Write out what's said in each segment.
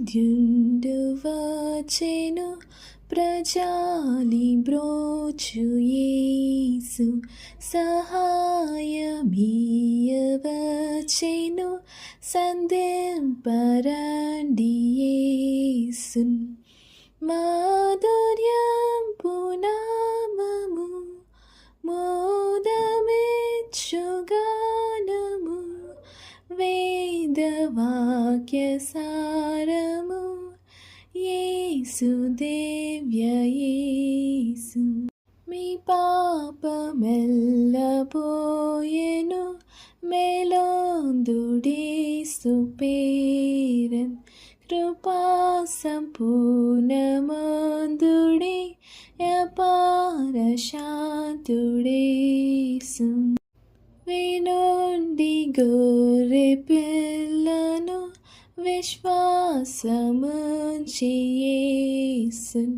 వైద్యుండు ప్రజాలి బ్రోచు యేసు. సహాయమీయవచెను సంధింపరండి Aesun మాధుర్యం పునామము మోదమిచ్చుగానము వేదవాక్య సారము యేసు మీ పాపమెల్ల పోయెను మేలోందుడేసు పేరన్. కృపా సంపూర్ణమందుడే అపార శాంతుడేసు. వినుండి గోరె పిల్లను വിശ്വാസമു ചെയ്യേസുൻ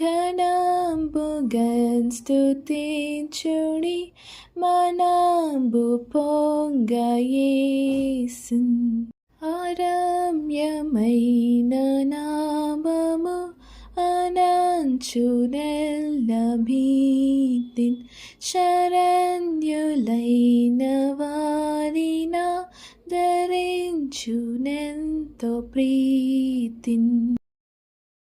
ഘനാംബുകൻ സ്തുതിച്ചുടി മനാംബു പൊങ്കയേസുൻ ആരമ്യമൈന നാമമു അനഞ്ചുരല്ല ഭീതിൻ ശരണ്യുലൈ ధరించునెంతో ప్రీతిన్